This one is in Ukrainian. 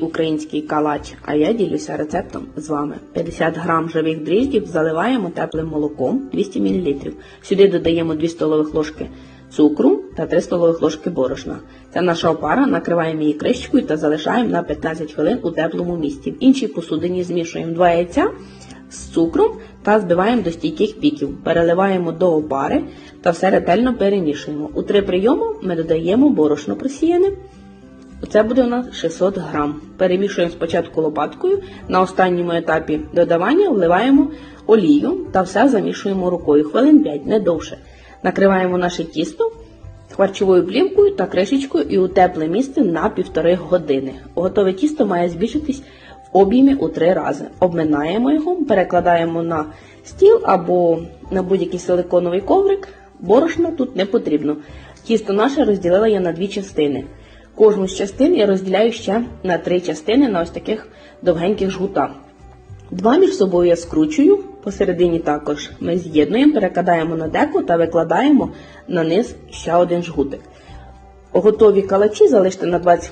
Український калач, а я ділюся рецептом з вами. 50 грам живих дріждів заливаємо теплим молоком 200 мл. Сюди додаємо 2 столових ложки цукру та 3 столових ложки борошна. Ця наша опара накриваємо її кришечкою та залишаємо на 15 хвилин у теплому місці. В іншій посудині змішуємо 2 яйця з цукром та збиваємо до стійких піків. Переливаємо до опари та все ретельно перемішуємо. У три прийоми ми додаємо борошно просіяне. Це буде у нас 600 грам. Перемішуємо спочатку лопаткою. На останньому етапі додавання вливаємо олію та все замішуємо рукою. Хвилин 5, не довше. Накриваємо наше тісто харчовою плівкою та кришечкою і у тепле місце на півтори години. Готове тісто має збільшитись в об'ємі у три рази. Обминаємо його, перекладаємо на стіл або на будь-який силиконовий коврик. Борошна тут не потрібно. Тісто наше розділила я на дві частини. Кожну з частин я розділяю ще на три частини на ось таких довгеньких жгутах. Два між собою я скручую, посередині також ми з'єднуємо, перекладаємо на деко та викладаємо на низ ще один жгутик. Готові калачі залиште на 20